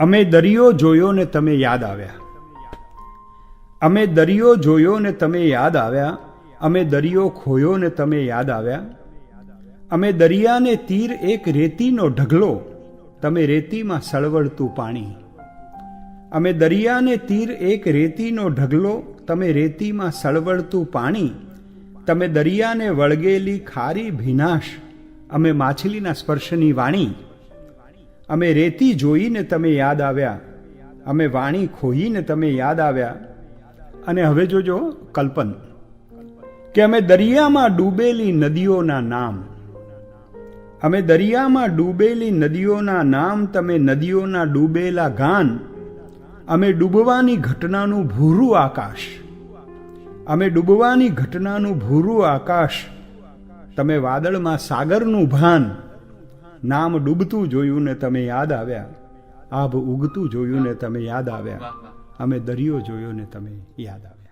અમે દરિયો જોયો ને તમે યાદ આવ્યા. અમે દરિયો જોયો ને તમે યાદ આવ્યા. અમે દરિયો ખોયો ને તમે યાદ આવ્યા. અમે દરિયાને તીર એક રેતીનો ઢગલો. તમે રેતીમાં સળવળતું પાણી. અમે દરિયાને તીર એક રેતીનો ઢગલો. તમે રેતીમાં સળવળતું પાણી. તમે દરિયાને વળગેલી ખારી ભીનાશ. અમે માછલીના સ્પર્શની વાણી. અમે રેતી જોઈને તમે યાદ આવ્યા. અમે વાણી ખોઈને તમે યાદ આવ્યા. અને હવે જોજો કલ્પન કે અમે દરિયામાં ડૂબેલી નદીઓના નામ. અમે દરિયામાં ડૂબેલી નદીઓના નામ તમે નદીઓના ડૂબેલા ગાન. અમે ડૂબવાની ઘટનાનું ભૂરું આકાશ. અમે ડૂબવાની ઘટનાનું ભૂરું આકાશ. તમે વાદળમાં સાગરનું ભાન. નામ ડૂબતું જોયું ને તમે યાદ આવ્યા. આભ ઉગતું જોયું ને તમે યાદ આવ્યા. અમે દરિયો જોયો ને તમે યાદ આવ્યા.